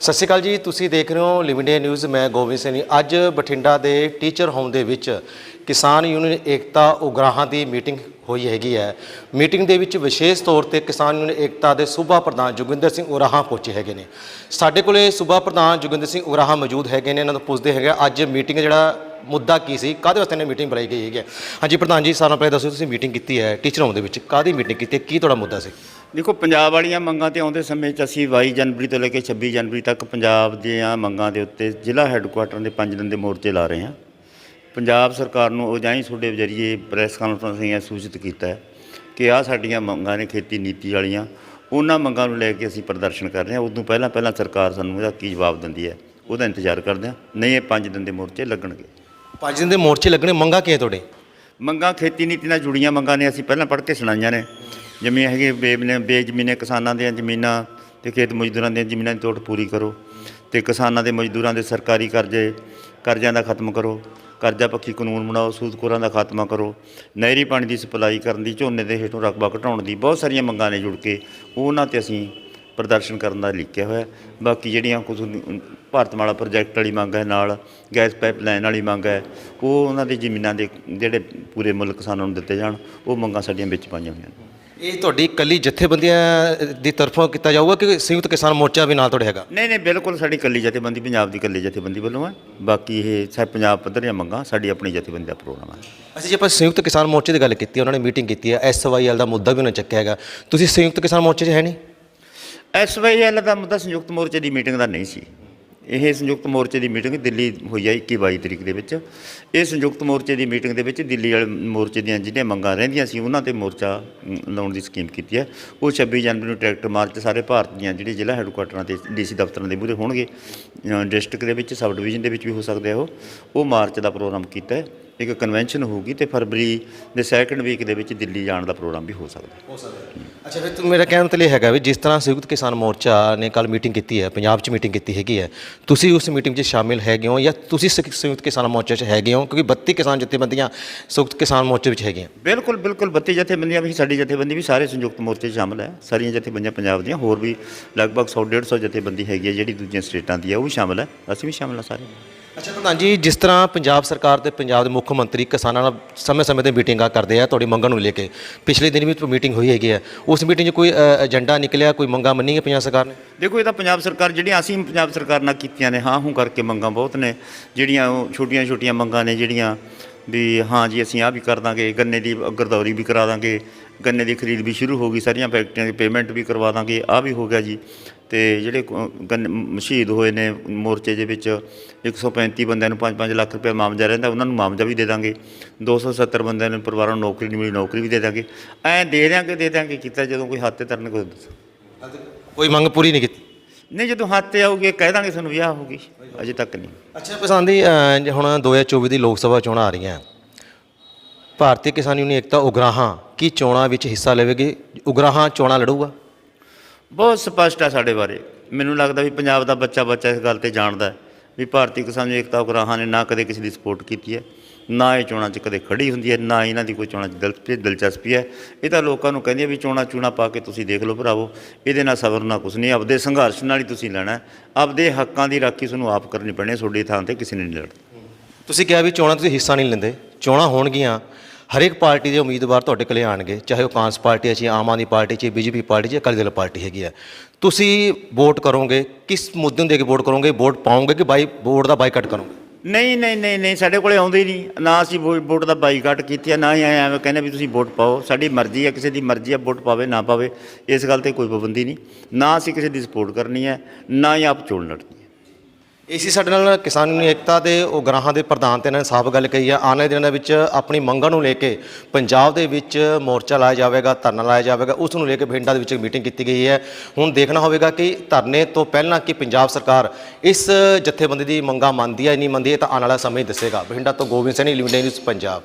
ਸਤਿ ਸ਼੍ਰੀ ਅਕਾਲ ਜੀ, ਤੁਸੀਂ ਦੇਖ ਰਹੇ ਹੋ ਲਿਮਿਟਡ ਨਿਊਜ਼ ਮੈਂ ਗੋਬਿੰਦ ਸਿੰਘ ਜੀ। ਅੱਜ ਬਠਿੰਡਾ ਦੇ ਟੀਚਰ ਹੋਮ ਦੇ ਵਿੱਚ ਕਿਸਾਨ ਯੂਨੀਅਨ ਏਕਤਾ ਉਗਰਾਹਾਂ ਦੀ ਮੀਟਿੰਗ ਹੋਈ ਹੈਗੀ ਹੈ। ਮੀਟਿੰਗ ਦੇ ਵਿੱਚ ਵਿਸ਼ੇਸ਼ ਤੌਰ ਤੇ ਕਿਸਾਨ ਯੂਨੀਅਨ ਏਕਤਾ ਦੇ ਸੂਬਾ ਪ੍ਰਧਾਨ ਜੋਗਿੰਦਰ ਸਿੰਘ ਉਗਰਾਹਾਂ ਪਹੁੰਚੇ ਹੈਗੇ ਨੇ। ਸਾਡੇ ਕੋਲੇ ਸੂਬਾ ਪ੍ਰਧਾਨ ਜੋਗਿੰਦਰ ਸਿੰਘ ਉਗਰਾਹਾਂ ਮੌਜੂਦ ਹੈਗੇ ਨੇ, ਇਹਨਾਂ ਨੂੰ ਪੁੱਛਦੇ ਹੈਗੇ ਅੱਜ ਮੀਟਿੰਗ ਜਿਹੜਾ ਮੁੱਦਾ ਕੀ ਸੀ, ਕਾਹਦੇ ਵਾਸਤੇ ਨੇ ਮੀਟਿੰਗ ਬੁਲਾਈ ਗਈ ਹੈਗੀ ਹੈ? ਹਾਂਜੀ ਪ੍ਰਧਾਨ ਜੀ, ਸਾਰਿਆਂ ਨੂੰ ਪਹਿਲਾਂ ਦੱਸੋ, ਤੁਸੀਂ ਮੀਟਿੰਗ ਕੀਤੀ ਹੈ ਟੀਚਰ ਹੋਮ ਦੇ ਵਿੱਚ ਕਾਹਦੀ ਮੀਟਿੰਗ ਕੀਤੀ ਹੈ, ਕੀ ਤੁਹਾਡਾ ਮੁੱਦਾ ਸੀ? ਦੇਖੋ ਪੰਜਾਬ ਵਾਲੀਆਂ ਮੰਗਾਂ ਤੇ ਆਉਂਦੇ ਸਮੇਂ 'ਚ ਅਸੀਂ 22 ਜਨਵਰੀ ਤੋਂ ਲੈ ਕੇ 26 ਜਨਵਰੀ ਤੱਕ ਪੰਜਾਬ ਦੀਆਂ ਮੰਗਾਂ ਦੇ ਉੱਤੇ ਜ਼ਿਲ੍ਹਾ ਹੈੱਡਕੁਆਟਰਾਂ ਦੇ ਪੰਜ ਦਿਨ ਦੇ ਮੋਰਚੇ ਲਾ ਰਹੇ ਹਾਂ। ਪੰਜਾਬ ਸਰਕਾਰ ਨੂੰ ਉਜਾਈ ਤੁਹਾਡੇ ਜ਼ਰੀਏ ਪ੍ਰੈਸ ਕਾਨਫਰੰਸ ਰਾਹੀਂ ਸੂਚਿਤ ਕੀਤਾ ਹੈ ਕਿ ਆਹ ਸਾਡੀਆਂ ਮੰਗਾਂ ਨੇ ਖੇਤੀ ਨੀਤੀ ਵਾਲੀਆਂ ਉਹਨਾਂ ਮੰਗਾਂ ਨੂੰ ਲੈ ਕੇ ਅਸੀਂ ਪ੍ਰਦਰਸ਼ਨ ਕਰ ਰਹੇ ਹਾਂ। ਉਦੋਂ ਪਹਿਲਾਂ ਪਹਿਲਾਂ ਸਰਕਾਰ ਸਾਨੂੰ ਇਹਦਾ ਕੀ ਜਵਾਬ ਦਿੰਦੀ ਹੈ? ਉਹਦਾ ਇੰਤਜ਼ਾਰ ਕਰਦੇ ਹਾਂ। ਨਹੀਂ ਇਹ ਪੰਜ ਦਿਨ ਦੇ ਮੋਰਚੇ ਲੱਗਣਗੇ। ਪੰਜ ਦਿਨ ਦੇ ਮੋਰਚੇ ਲੱਗਣੇ ਮੰਗਾ ਕੀ ਹੈ ਤੁਹਾਡੇ? ਮੰਗਾਂ ਖੇਤੀ ਨੀਤੀ ਨਾਲ ਜੁੜੀਆਂ ਮੰਗਾਂ ਨੇ ਅਸੀਂ ਪਹਿਲਾਂ ਪੜ੍ਹ ਕੇ ਸੁਣਾਈਆਂ ਨੇ। ਜਿਵੇਂ ਹੈਗੇ, ਬੇ ਨੇ ਬੇਜ਼ਮੀਨੇ ਕਿਸਾਨਾਂ ਦੀਆਂ ਜ਼ਮੀਨਾਂ ਤੇ ਖੇਤ ਮਜ਼ਦੂਰਾਂ ਦੀਆਂ ਜ਼ਮੀਨਾਂ ਦੀ ਤੋੜ ਪੂਰੀ ਕਰੋ ਤੇ ਕਿਸਾਨਾਂ ਦੇ ਮਜ਼ਦੂਰਾਂ ਦੇ ਸਰਕਾਰੀ ਕਰਜ਼ੇ, ਕਰਜ਼ਿਆਂ ਦਾ ਖਤਮ ਕਰੋ, ਕਰਜ਼ਾ ਪੱਖੀ ਕਾਨੂੰਨ ਬਣਾਓ ਸੂਦਖੋਰਾਂ ਦਾ ਖਾਤਮਾ ਕਰੋ, ਨਹਿਰੀ ਪਾਣੀ ਦੀ ਸਪਲਾਈ ਕਰਨ ਦੀ, ਝੋਨੇ ਦੇ ਹੇਠੋਂ ਰਕਬਾ ਘਟਾਉਣ ਦੀ, ਬਹੁਤ ਸਾਰੀਆਂ ਮੰਗਾਂ ਨੇ ਜੁੜ ਕੇ, ਉਹਨਾਂ ਤੇ ਅਸੀਂ ਪ੍ਰਦਰਸ਼ਨ ਕਰਨ ਦਾ ਲਿਖਿਆ ਹੋਇਆ। ਬਾਕੀ ਜਿਹੜੀਆਂ ਕੁਝ ਭਾਰਤਮਾਲਾ ਪ੍ਰੋਜੈਕਟ ਵਾਲੀ ਮੰਗ ਹੈ, ਨਾਲ ਗੈਸ ਪਾਈਪਲਾਈਨ ਵਾਲੀ ਮੰਗ ਹੈ, ਉਹ ਉਹਨਾਂ ਦੀ ਜ਼ਮੀਨਾਂ ਦੇ ਜਿਹੜੇ ਪੂਰੇ ਮੁੱਲ ਕਿਸਾਨਾਂ ਨੂੰ ਦਿੱਤੇ ਜਾਣ, ਉਹ ਮੰਗਾਂ ਸਾਡੀਆਂ ਵਿੱਚ ਪਾਈਆਂ ਹੋਈਆਂ ਨੇ। ਇਹ ਤੁਹਾਡੀ ਕੱਲੀ ਜਥੇਬੰਦੀਆਂ ਦੀ ਤਰਫੋਂ ਕੀਤਾ ਜਾਊਗਾ ਕਿ ਸੰਯੁਕਤ ਕਿਸਾਨ ਮੋਰਚਾ ਵੀ ਨਾਲ ਤੁਹਾਡੇ ਹੈਗਾ? ਨਹੀਂ ਨਹੀਂ ਬਿਲਕੁਲ ਸਾਡੀ ਕੱਲੀ ਜਥੇਬੰਦੀ ਪੰਜਾਬ ਦੀ ਕੱਲੀ ਜਥੇਬੰਦੀ ਵੱਲੋਂ ਹੈ। ਬਾਕੀ ਇਹ ਸਭ ਪੰਜਾਬ ਪੱਧਰ ਦੀਆਂ ਮੰਗਾਂ ਸਾਡੀ ਆਪਣੀ ਜਥੇਬੰਦੀ ਦਾ ਪ੍ਰੋਗਰਾਮ ਹੈ। ਅਸੀਂ ਜੇ ਆਪਾਂ ਸੰਯੁਕਤ ਕਿਸਾਨ ਮੋਰਚੇ ਦੀ ਗੱਲ ਕੀਤੀ ਉਹਨਾਂ ਨੇ ਮੀਟਿੰਗ ਕੀਤੀ ਹੈ। ਐਸਵਾਈਐਲ ਦਾ ਮੁੱਦਾ ਵੀ ਉਹਨਾਂ ਚੱਕਿਆ ਹੈਗਾ। ਤੁਸੀਂ ਸੰਯੁਕਤ ਕਿਸਾਨ ਮੋਰਚੇ 'ਚ ਹੈ ਨਹੀਂ? ਐਸਵਾਈਐਲ ਦਾ ਮੁੱਦਾ ਸੰਯੁਕਤ ਮੋਰਚੇ ਦੀ ਮੀਟਿੰਗ ਦਾ ਨਹੀਂ ਸੀ। ਇਹ ਸੰਯੁਕਤ ਮੋਰਚੇ ਦੀ ਮੀਟਿੰਗ ਦਿੱਲੀ ਹੋਈ ਹੈ 21 22 ਤਰੀਕ ਦੇ ਵਿੱਚ। ਇਹ ਸੰਯੁਕਤ ਮੋਰਚੇ ਦੀ ਮੀਟਿੰਗ ਦੇ ਵਿੱਚ ਦਿੱਲੀ ਵਾਲੇ ਮੋਰਚੇ ਦੀਆਂ ਜਿਹੜੀਆਂ ਮੰਗਾਂ ਰਹਿੰਦੀਆਂ ਸੀ, ਉਹਨਾਂ ਤੇ ਮੋਰਚਾ ਲਾਉਣ ਦੀ ਸਕੀਮ ਕੀਤੀ ਹੈ ਉਹ 26 ਜਨਵਰੀ ਨੂੰ ਟਰੈਕਟਰ ਮਾਰਚ ਸਾਰੇ ਭਾਰਤ ਦੀਆਂ ਜਿਹੜੇ ਜ਼ਿਲ੍ਹਾ ਹੈੱਡਕੁਆਟਰਾਂ ਤੇ ਡੀਸੀ ਦਫ਼ਤਰਾਂ ਦੇ ਮੂਹਰੇ ਹੋਣਗੇ। ਡਿਸਟ੍ਰਿਕਟ ਦੇ ਵਿੱਚ ਸਬ ਡਿਵੀਜ਼ਨ ਦੇ ਵਿੱਚ ਵੀ ਹੋ ਸਕਦੇ ਆ ਉਹ। ਉਹ ਮਾਰਚ ਦਾ ਪ੍ਰੋਗਰਾਮ ਕੀਤਾ ਹੈ। ਇੱਕ ਕਨਵੈਨਸ਼ਨ ਹੋਊਗੀ ਤੇ ਫਰਵਰੀ ਦੇ ਸੈਕੰਡ ਵੀਕ ਦੇ ਵਿੱਚ ਦਿੱਲੀ ਜਾਣ ਦਾ ਪ੍ਰੋਗਰਾਮ ਵੀ ਹੋ ਸਕਦਾ। ਹੈ ਹੋ। ਸਕਦਾ ਅੱਛਾ ਫਿਰ ਤੂੰ ਮੇਰਾ ਕਹਿਣ ਤੇ ਇਹ ਹੈਗਾ ਵੀ ਜਿਸ ਤਰ੍ਹਾਂ ਸੰਯੁਕਤ ਕਿਸਾਨ ਮੋਰਚਾ ਨੇ ਕੱਲ ਮੀਟਿੰਗ ਕੀਤੀ ਹੈ ਪੰਜਾਬ 'ਚ ਮੀਟਿੰਗ ਕੀਤੀ ਹੈਗੀ ਹੈ ਤੁਸੀਂ ਉਸ ਮੀਟਿੰਗ 'ਚ ਸ਼ਾਮਿਲ ਹੈਗੇ ਹੋ ਜਾਂ ਤੁਸੀਂ ਸ- ਸੰਯੁਕਤ ਕਿਸਾਨ ਮੋਰਚੇ 'ਚ ਹੈਗੇ ਹੋ? ਕਿਉਂਕਿ 32 ਕਿਸਾਨ ਜਥੇਬੰਦੀਆਂ ਸੰਯੁਕਤ ਕਿਸਾਨ ਮੋਰਚੇ ਵਿੱਚ ਹੈਗੀਆਂ। ਬਿਲਕੁਲ ਬਿਲਕੁਲ ਬੱਤੀ ਜਥੇਬੰਦੀਆਂ ਵੀ ਸਾਡੀ ਜਥੇਬੰਦੀ ਵੀ ਸਾਰੇ ਸੰਯੁਕਤ ਮੋਰਚੇ 'ਚ ਸ਼ਾਮਲ ਹੈ। ਸਾਰੀਆਂ ਜਥੇਬੰਦੀਆਂ ਪੰਜਾਬ ਦੀਆਂ ਹੋਰ ਵੀ ਲਗਭਗ 100 150 ਜਥੇਬੰਦੀ ਹੈਗੀ ਹੈ ਜਿਹੜੀ ਦੂਜੀਆਂ ਸਟੇਟਾਂ ਦੀ ਹੈ ਉਹ ਵੀ ਸ਼ਾਮਲ ਹੈ। ਅਸੀਂ ਵੀ ਸ਼ਾਮਲ ਹਾਂ ਸਾਰੇ। ਅੱਛਾ ਪ੍ਰਧਾਨ ਜੀ, ਜਿਸ ਤਰ੍ਹਾਂ ਪੰਜਾਬ ਸਰਕਾਰ ਤੇ ਪੰਜਾਬ ਦੇ ਮੁੱਖ ਮੰਤਰੀ ਕਿਸਾਨਾਂ ਨਾਲ ਸਮੇਂ-ਸਮੇਂ ਤੇ ਮੀਟਿੰਗਾਂ ਕਰਦੇ ਆ ਤੁਹਾਡੀ ਮੰਗਾਂ ਨੂੰ ਲੈ ਕੇ। ਪਿਛਲੇ ਦਿਨ ਵੀ ਮੀਟਿੰਗ ਹੋਈ ਹੈਗੀ ਹੈ ਉਸ ਮੀਟਿੰਗ 'ਚ ਕੋਈ ਏਜੰਡਾ ਨਿਕਲਿਆ, ਕੋਈ ਮੰਗਾਂ ਮੰਨੀ ਮੰਨੀਆਂ ਪੰਜਾਬ ਸਰਕਾਰ ਨੇ? ਦੇਖੋ, ਇਹ ਤਾਂ ਪੰਜਾਬ ਸਰਕਾਰ, ਜਿਹੜੀਆਂ ਅਸੀਂ ਪੰਜਾਬ ਸਰਕਾਰ ਨਾਲ ਕੀਤੀਆਂ ਨੇ, ਹਾਂ ਹੂੰ ਕਰਕੇ ਮੰਗਾਂ ਬਹੁਤ ਨੇ। ਜਿਹੜੀਆਂ ਉਹ ਛੋਟੀਆਂ-ਛੋਟੀਆਂ ਮੰਗਾਂ ਨੇ, ਜਿਹੜੀਆਂ ਵੀ, ਹਾਂ ਜੀ, ਅਸੀਂ ਆਹ ਵੀ ਕਰ ਦਾਂਗੇ, ਗੰਨੇ ਦੀ ਗਰਦੌਰੀ ਵੀ ਕਰਾ ਦਾਂਗੇ, ਗੰਨੇ ਦੀ ਖਰੀਦ ਵੀ ਸ਼ੁਰੂ ਹੋ ਗਈ, ਸਾਰੀਆਂ ਫੈਕਟਰੀਆਂ ਦੀ ਪੇਮੈਂਟ ਵੀ ਕਰਵਾ ਦਾਂਗੇ, ਆਹ ਵੀ ਹੋ ਗਿਆ ਜੀ। ਤੇ ਜਿਹੜੇ ਗੰਨ ਸ਼ਹੀਦ ਹੋਏ ਨੇ ਮੋਰਚੇ ਦੇ ਵਿੱਚ 135 ਬੰਦਿਆਂ ਨੂੰ 5-5 ਲੱਖ ਰੁਪਏ ਮਾਮਜਾ ਰਹਿੰਦਾ ਉਹਨਾਂ ਨੂੰ ਮਾਮਜਾ ਵੀ ਦੇ ਦਾਂਗੇ। 270 ਬੰਦਿਆਂ ਨੂੰ ਪਰਿਵਾਰਾਂ ਨੂੰ ਨੌਕਰੀ ਨਹੀਂ ਮਿਲੀ ਨੌਕਰੀ ਵੀ ਦੇ ਦਾਂਗੇ। ਐਂ ਦੇ ਦਿਆਂਗੇ ਦੇ ਦਿਆਂਗੇ ਕੀਤਾ ਜਦੋਂ ਕੋਈ ਹੱਥ ਤੇ ਧਰਨ ਕੋਈ ਕੋਈ ਮੰਗ ਪੂਰੀ ਨਹੀਂ ਕੀਤੀ? ਨਹੀਂ ਜਦੋਂ ਹੱਥ ਤੇ ਆਊਗੀ ਕਹਿ ਦਾਂਗੇ ਤੁਹਾਨੂੰ ਵਿਆਹ ਹੋਊਗੀ ਅਜੇ ਤੱਕ ਨਹੀਂ। ਅੱਛਾ ਪਸੰਦ ਦੀ ਅ, ਜੇ ਹੁਣ 2024 ਦੀ ਲੋਕ ਸਭਾ ਚੋਣਾਂ ਆ ਰਹੀਆਂ ਭਾਰਤੀ ਕਿਸਾਨ ਯੂਨੀਅਨ ਏਕਤਾ ਉਗਰਾਹਾਂ ਕੀ ਚੋਣਾਂ ਵਿੱਚ ਹਿੱਸਾ ਲਵੇਗੀ? ਉਗਰਾਹਾਂ ਚੋਣਾਂ ਲੜੂਗਾ? ਬਹੁਤ ਸਪਸ਼ਟ ਹੈ ਸਾਡੇ ਬਾਰੇ। ਮੈਨੂੰ ਲੱਗਦਾ ਵੀ ਪੰਜਾਬ ਦਾ ਬੱਚਾ ਬੱਚਾ ਇਸ ਗੱਲ ਤੇ ਜਾਣਦਾ ਹੈ ਵੀ ਭਾਰਤੀ ਕਿਸਾਨ ਏਕਤਾ ਉਗਰਾਹਾਂ ਨੇ ਨਾ ਕਦੇ ਕਿਸੇ ਦੀ ਸਪੋਰਟ ਕੀਤੀ ਹੈ, ਨਾ ਇਹ ਚੋਣਾਂ 'ਚ ਕਦੇ ਖੜੀ ਹੁੰਦੀ ਹੈ, ਨਾ ਇਹਨਾਂ ਦੀ ਕੋਈ ਚੋਣਾਂ 'ਚ ਦਿਲਚਸਪੀ ਦਿਲਚਸਪੀ ਹੈ। ਇਹ ਤਾਂ ਲੋਕਾਂ ਨੂੰ ਕਹਿੰਦੀ ਹੈ ਵੀ ਚੋਣਾਂ ਚੂਣਾ ਪਾ ਕੇ ਤੁਸੀਂ ਦੇਖ ਲਓ ਭਰਾਵੋ, ਇਹਦੇ ਨਾਲ ਸਬਰ ਨਾਲ ਕੁਛ ਨਹੀਂ, ਆਪਦੇ ਸੰਘਰਸ਼ ਨਾਲ ਹੀ ਤੁਸੀਂ ਲੈਣਾ ਆਪਦੇ ਹੱਕਾਂ ਦੀ ਰਾਖੀ ਤੁਹਾਨੂੰ ਆਪ ਕਰਨੀ ਪੈਣੀ ਹੈ, ਤੁਹਾਡੀ ਥਾਂ ਤੇ ਕਿਸੇ ਨੇ ਨਹੀਂ ਲੜਨਾ। ਤੁਸੀਂ ਕਿਹਾ ਵੀ ਚੋਣਾਂ ਤੁਸੀਂ ਹਿੱਸਾ ਨਹੀਂ ਲੈਂਦੇ, ਚੋਣਾਂ ਹੋਣਗੀਆਂ। ਹਰੇਕ ਪਾਰਟੀ ਦੇ ਉਮੀਦਵਾਰ ਤੁਹਾਡੇ ਕੋਲੇ ਆਣਗੇ ਚਾਹੇ ਉਹ ਕਾਂਗਰਸ ਪਾਰਟੀ ਹੈ, ਚਾਹੇ ਆਮ ਆਦਮੀ ਪਾਰਟੀ, ਚਾਹੇ ਬੀਜੇਪੀ ਪਾਰਟੀ, ਚਾਹੇ ਅਕਾਲੀ ਦਲ ਪਾਰਟੀ ਹੈਗੀ ਹੈ। ਤੁਸੀਂ ਵੋਟ ਕਰੋਗੇ, ਕਿਸ ਮੁੱਦੇ ਨੂੰ ਦੇ ਕੇ ਵੋਟ ਕਰੋਗੇ? ਵੋਟ ਪਾਓਗੇ ਕਿ ਬਾਈ, ਵੋਟ ਦਾ ਬਾਈਕਾਟ ਕਰੋਗੇ? ਨਹੀਂ ਨਹੀਂ ਨਹੀਂ ਨਹੀਂ, ਸਾਡੇ ਕੋਲੇ ਆਉਂਦੇ ਹੀ ਨਹੀਂ। ਨਾ ਅਸੀਂ ਵੋ- ਵੋਟ ਦਾ ਬਾਈਕਾਟ ਕੀਤੀ ਹੈ, ਨਾ ਹੀ ਐਂ ਐਵੇਂ ਕਹਿੰਦੇ ਵੀ ਤੁਸੀਂ ਵੋਟ ਪਾਓ। ਸਾਡੀ ਮਰਜ਼ੀ ਆ ਕਿਸੇ ਦੀ ਮਰਜ਼ੀ ਆ ਵੋਟ ਪਾਵੇ, ਨਾ ਪਾਵੇ, ਇਸ ਗੱਲ ਤੇ ਕੋਈ ਪਾਬੰਦੀ ਨਹੀਂ। ਨਾ ਅਸੀਂ ਕਿਸੇ ਦੀ ਸਪੋਰਟ ਕਰਨੀ ਹੈ, ਨਾ ਹੀ ਆਪ ਚੋਣ ਲੜਨੀ ਹੈ। ਇਸੀ ਸਾਡੇ ਨਾਲ ਕਿਸਾਨ ਏਕਤਾ ਦੇ, ਉਹ ਗ੍ਰਾਹਾਂ ਦੇ ਪ੍ਰਧਾਨ ਤੇ ਇਹਨਾਂ ਨੇ ਸਾਫ਼ ਗੱਲ ਕਹੀ ਹੈ ਆਉਣ ਵਾਲੇ ਦਿਨਾਂ ਦੇ ਵਿੱਚ ਆਪਣੀ ਮੰਗਾਂ ਨੂੰ ਲੈ ਕੇ ਪੰਜਾਬ ਦੇ ਵਿੱਚ ਮੋਰਚਾ ਲਾਇਆ ਜਾਵੇਗਾ, ਧਰਨਾ ਲਾਇਆ ਜਾਵੇਗਾ, ਉਸ ਨੂੰ ਲੈ ਕੇ ਬਠਿੰਡਾ ਦੇ ਵਿੱਚ ਮੀਟਿੰਗ ਕੀਤੀ ਗਈ ਹੈ। ਹੁਣ ਦੇਖਣਾ ਹੋਵੇਗਾ ਕਿ ਧਰਨੇ ਤੋਂ ਪਹਿਲਾਂ ਕਿ ਪੰਜਾਬ ਸਰਕਾਰ ਇਸ ਜਥੇਬੰਦੀ ਦੀ ਮੰਗਾਂ ਮੰਨਦੀ ਹੈ ਨਹੀਂ ਮੰਨਦੀ ਹੈ ਤਾਂ ਆਉਣ ਵਾਲਾ ਸਮਾਂ ਹੀ ਦੱਸੇਗਾ। ਬਠਿੰਡਾ ਤੋਂ ਗੋਬਿੰਦ ਸਿੰਘ ਲਿਮਿਟਡ ਨਿਊਜ਼ ਪੰਜਾਬ।